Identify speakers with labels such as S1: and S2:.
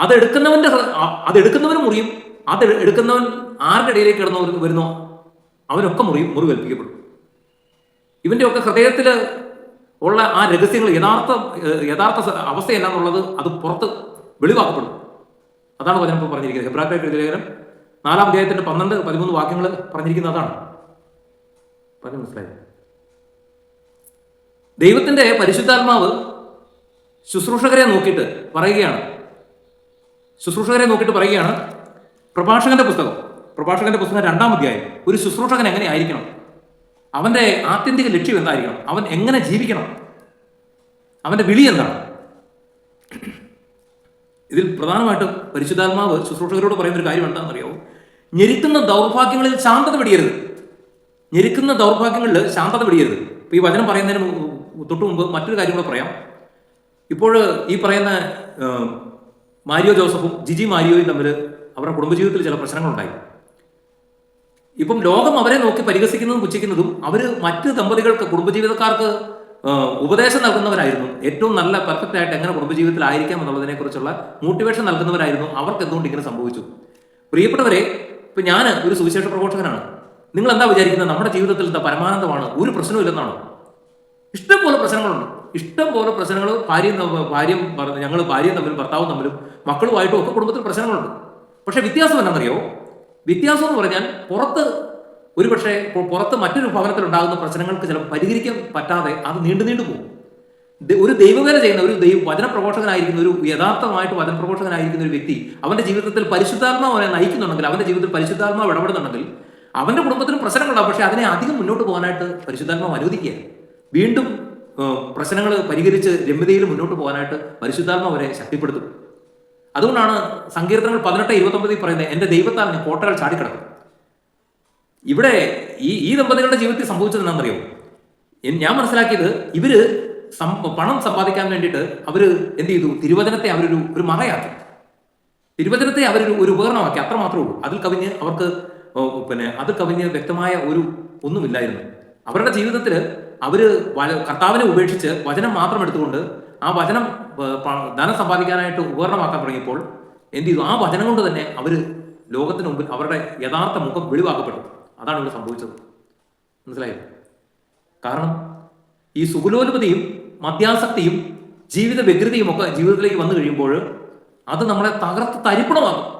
S1: അത് എടുക്കുന്നവന്റെ അത് എടുക്കുന്നവനും മുറിയും അത് എടുക്കുന്നവൻ ആരുടെ ഇടയിലേക്ക് കിടന്നു വരുന്നോ അവനൊക്കെ മുറിയും മുറിവേൽപ്പിക്കപ്പെടും ഇവന്റെ ഒക്കെ ഹൃദയത്തിൽ ഉള്ള ആ രഹസ്യങ്ങൾ യഥാർത്ഥ യഥാർത്ഥ അവസ്ഥ എന്നാന്നുള്ളത് അത് പുറത്ത് വെളിവാക്കപ്പെടും. അതാണ് വചനം ഇപ്പോൾ പറഞ്ഞിരിക്കുന്നത്. ഹെബ്രാക്കാർക്ക് ലേഖനം നാലാം അധ്യായത്തിന്റെ പന്ത്രണ്ട് പതിമൂന്ന് വാക്യങ്ങൾ പറഞ്ഞിരിക്കുന്നത് അതാണ്. പറഞ്ഞു മനസ്സിലായത് ദൈവത്തിന്റെ പരിശുദ്ധാത്മാവ് ശുശ്രൂഷകരെ നോക്കിയിട്ട് പറയുകയാണ്. ശുശ്രൂഷകരെ നോക്കിയിട്ട് പറയുകയാണ് പ്രഭാഷകന്റെ പുസ്തകം. പ്രഭാഷകന്റെ പുസ്തകം രണ്ടാം അധ്യായം. ഒരു ശുശ്രൂഷകൻ എങ്ങനെ ആയിരിക്കണം? അവന്റെ ആത്യന്തിക ലക്ഷ്യം എന്തായിരിക്കണം? അവൻ എങ്ങനെ ജീവിക്കണം? അവന്റെ വിളി എന്താണ്? ഇതിൽ പ്രധാനമായിട്ടും പരിശുദ്ധാത്മാവ് ശുശ്രൂഷകരോട് പറയുന്ന ഒരു കാര്യം എന്താണെന്നറിയാവോ? ഞെരുക്കുന്ന ദൗർഭാഗ്യങ്ങളിൽ ശാന്തത പിടിയരുത് ഞെരുക്കുന്ന ദൗർഭാഗ്യങ്ങളിൽ ശാന്തത പിടിയരുത് ഇപ്പൊ ഈ വചനം പറയുന്നതിന് തൊട്ടു മുമ്പ് മറ്റൊരു കാര്യം കൂടെ പറയാം. ഇപ്പോൾ ഈ പറയുന്ന മാരിയോ ജോസഫും ജിജി മാരിയോയും തമ്മിൽ അവരുടെ കുടുംബജീവിതത്തിൽ ചില പ്രശ്നങ്ങളുണ്ടായി. ഇപ്പം ലോകം അവരെ നോക്കി പരിഹസിക്കുന്നതും പുച്ഛിക്കുന്നതും അവർ മറ്റ് ദമ്പതികൾക്ക് കുടുംബജീവിതക്കാർക്ക് ഉപദേശം നൽകുന്നവരായിരുന്നു. ഏറ്റവും നല്ല പെർഫെക്റ്റ് ആയിട്ട് എങ്ങനെ കുടുംബജീവിതത്തിൽ ആയിരിക്കാം എന്നുള്ളതിനെ കുറിച്ചുള്ള മോട്ടിവേഷൻ നൽകുന്നവരായിരുന്നു അവർക്ക് എന്തുകൊണ്ട് ഇങ്ങനെ സംഭവിച്ചു. പ്രിയപ്പെട്ടവരെ ഇപ്പൊ ഞാൻ ഒരു സുവിശേഷ പ്രഘോഷകനാണ്. നിങ്ങൾ എന്താ വിചാരിക്കുന്നത്? നമ്മുടെ ജീവിതത്തിൽ പരമാനന്ദമാണ് ഒരു പ്രശ്നവും ഇല്ലെന്നാണോ ഇഷ്ടംപോലെ പ്രശ്നങ്ങളുണ്ട്. ഇഷ്ടം പോലെ പ്രശ്നങ്ങൾ ഭാര്യയും ഭാര്യയും ഭാര്യയും ഞങ്ങൾ ഭാര്യയും തമ്മിലും ഭർത്താവും തമ്മിലും മക്കളുമായിട്ടും ഒക്കെ കുടുംബത്തിൽ പ്രശ്നങ്ങളുണ്ട്. പക്ഷെ വ്യത്യാസം എന്താണെന്നറിയോ? വ്യത്യാസം എന്ന് പറഞ്ഞാൽ പുറത്ത് ഒരുപക്ഷെ പുറത്ത് മറ്റൊരു ഭവനത്തിൽ ഉണ്ടാകുന്ന പ്രശ്നങ്ങൾക്ക് ചില പരിഹരിക്കാൻ പറ്റാതെ അത് നീണ്ടു നീണ്ടു പോകും. ഒരു ദൈവവേല ചെയ്യുന്ന ഒരു ദൈവ വചന പ്രഘോഷകനായിരിക്കുന്ന ഒരു യഥാർത്ഥമായിട്ട് വചന പ്രഘോഷകനായിരിക്കുന്ന ഒരു വ്യക്തി അവന്റെ ജീവിതത്തിൽ പരിശുദ്ധാത്മാവ് അവനെ നയിക്കുന്നുണ്ടെങ്കിൽ അവന്റെ ജീവിതത്തിൽ പരിശുദ്ധാത്മാവ് ഇടപെടുന്നുണ്ടെങ്കിൽ അവന്റെ കുടുംബത്തിന് പ്രശ്നങ്ങളുണ്ടാവും. പക്ഷെ അതിനെ അധികം മുന്നോട്ട് പോകാനായിട്ട് പരിശുദ്ധാത്മാവ് അനുവദിക്കുക വീണ്ടും പ്രശ്നങ്ങൾ പരിഹരിച്ച് രമ്യതയിൽ മുന്നോട്ട് പോകാനായിട്ട് പരിശുദ്ധാത്മ അവരെ ശക്തിപ്പെടുത്തും. അതുകൊണ്ടാണ് സങ്കീർത്തനങ്ങൾ പതിനെട്ട് ഇരുപത്തൊമ്പതിൽ പറയുന്നത് എന്റെ ദൈവത്താൽ ഞാൻ കോട്ടകൾ ചാടിക്കിടക്കും. ഇവിടെ ഈ ഈ ദമ്പതികളുടെ ജീവിതത്തിൽ സംഭവിച്ചത് എന്താണെന്നറിയോ? ഞാൻ മനസ്സിലാക്കിയത് ഇവർ പണം സമ്പാദിക്കാൻ വേണ്ടിയിട്ട് അവർ എന്ത് ചെയ്തു? തിരുവചനത്തെ അവരൊരു ഒരു മറയാക്കി. തിരുവചനത്തെ അവരൊരു ഒരു ഉപകരണമാക്കി അത്ര മാത്രമേ ഉള്ളൂ. അതിൽ കവിഞ്ഞ് അവർക്ക് പിന്നെ അത് കവിഞ്ഞ് വ്യക്തമായ ഒരു ഒന്നുമില്ലായിരുന്നു. അവരുടെ ജീവിതത്തിൽ അവർ വ- കർത്താവിനെ ഉപേക്ഷിച്ച് വചനം മാത്രം എടുത്തുകൊണ്ട് ആ വചനം ധനം സമ്പാദിക്കാനായിട്ട് ഉപകരണമാക്കാൻ തുടങ്ങിയപ്പോൾ എന്ത് ചെയ്തു? ആ വചനം കൊണ്ട് തന്നെ അവർ ലോകത്തിന് മുമ്പിൽ അവരുടെ യഥാർത്ഥ മുഖം വെളിവാക്കപ്പെട്ടു. അതാണ് ഇവിടെ സംഭവിച്ചത്. മനസ്സിലായോ? കാരണം ഈ സുഖലോലുപതയും മദ്യാസക്തിയും ജീവിത വ്യഗ്രതയും ഒക്കെ ജീവിതത്തിലേക്ക് വന്നു കഴിയുമ്പോൾ അത് നമ്മളെ തകർത്ത് തരിപ്പണമാക്കും.